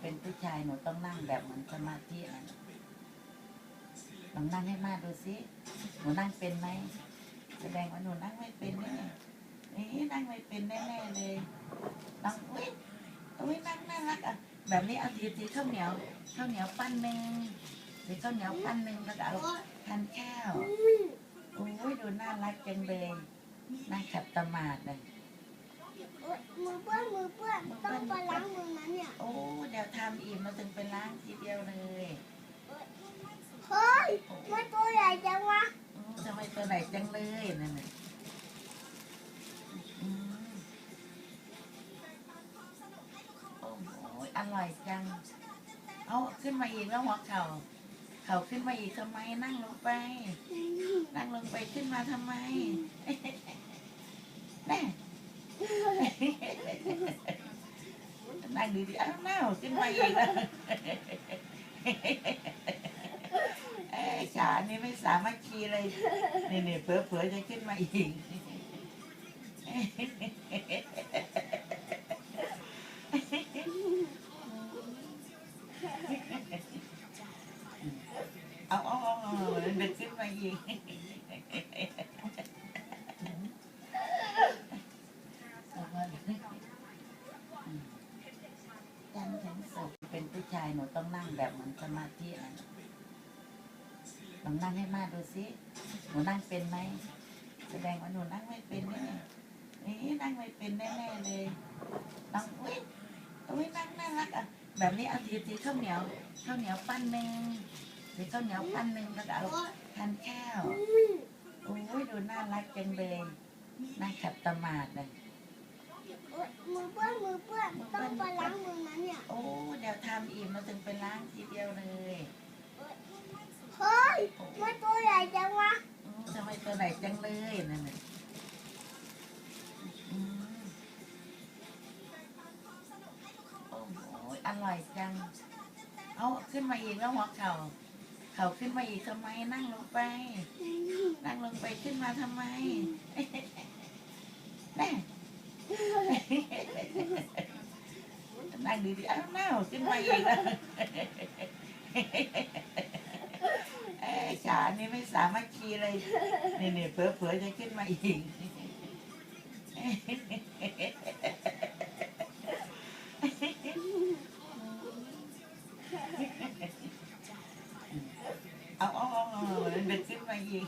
เป็นผู้ชายหนูต้องนั่งแบบเหมือนสมาธินะลองนั่งให้มากดูสิหนูนั่งเป็นไหมแสดงว่าหนูนั่งไม่เป็นแน่นี่นั่งไม่เป็นแน่ๆเลยลองอุ้ยอุ้ยนั่งน่ารักอะแบบนี้เอาทีทีข้าวเหนียวข้าวเหนียวปั้นหนึ่งทีข้าวเหนียวปั้นหนึ่งแล้วก็เอาทานข้าวโอ้ยดูน่ารักจังเลยนั่งขัดสมาธิเลยมือเปื้อนมือเปื้อนต้องไป ทำอิ่มเราถึงไปล้างทีเดียวเลยเฮ้ยมันตัวใหญ่จังวะโอ้ทำไมตัวไหนจังเลยนั่นน่ะอืมโอ้โหอร่อยจัง เอาขึ้นมาอีกแล้วหัวเข่า เข่าขึ้นมาอีกทำไมนั่งลงไป นั่งลงไปขึ้นมาทำไมแน่ นั่งดีๆอ้าวน่าขึ้นมาอีกแล้วเอ้ยขานี่ไม่สามารถคีเลยนี่นี่เผลอๆจะขึ้นมาอีก เอาเอาเอาเอาเดึกขึ้นมาอีก หนูต้องนั่งแบบเหมือนสมาธินะลองนั่งให้มากดูสิหนูนั่งเป็นไหมแสดงว่าหนูนั่งไม่เป็นแน่นี่นั่งไม่เป็นแน่ๆเลยลองอุ้ยอุ้ยนั่งน่ารักอะแบบนี้เอาทีทีข้าวเหนียวข้าวเหนียวปั้นหนึ่งทีข้าวเหนียวปั้นหนึ่งแล้วก็เอาทานข้าวโอ้ยดูน่ารักจังเลยนั่งขัดสมาธิเลยมือเปื้อนมือเปื้อนต้องไปล้างมือนะำอิ่มเราถึงไปล้างทีเดียวเลยเฮ้ยมันตัวใหญ่จังวะโอ้ทำไมตัวไหนจังเลยนั่นน่ะอืมโอ้โหอร่อยจัง เอาขึ้นมาอีกแล้วหัวเข่า เข่าขึ้นมาอีกทำไมนั่งลงไป นั่งลงไปขึ้นมาทำไมแน่ นั่งดีๆอ้าวเน่าขึ้นมาอีกแล้วเอ้ขานี่ไม่สามารถคีเลยนี่นี่เผลอๆจะขึ้นมาอีกเอาเอาเอาเอาเดึกขึ้นมาอีก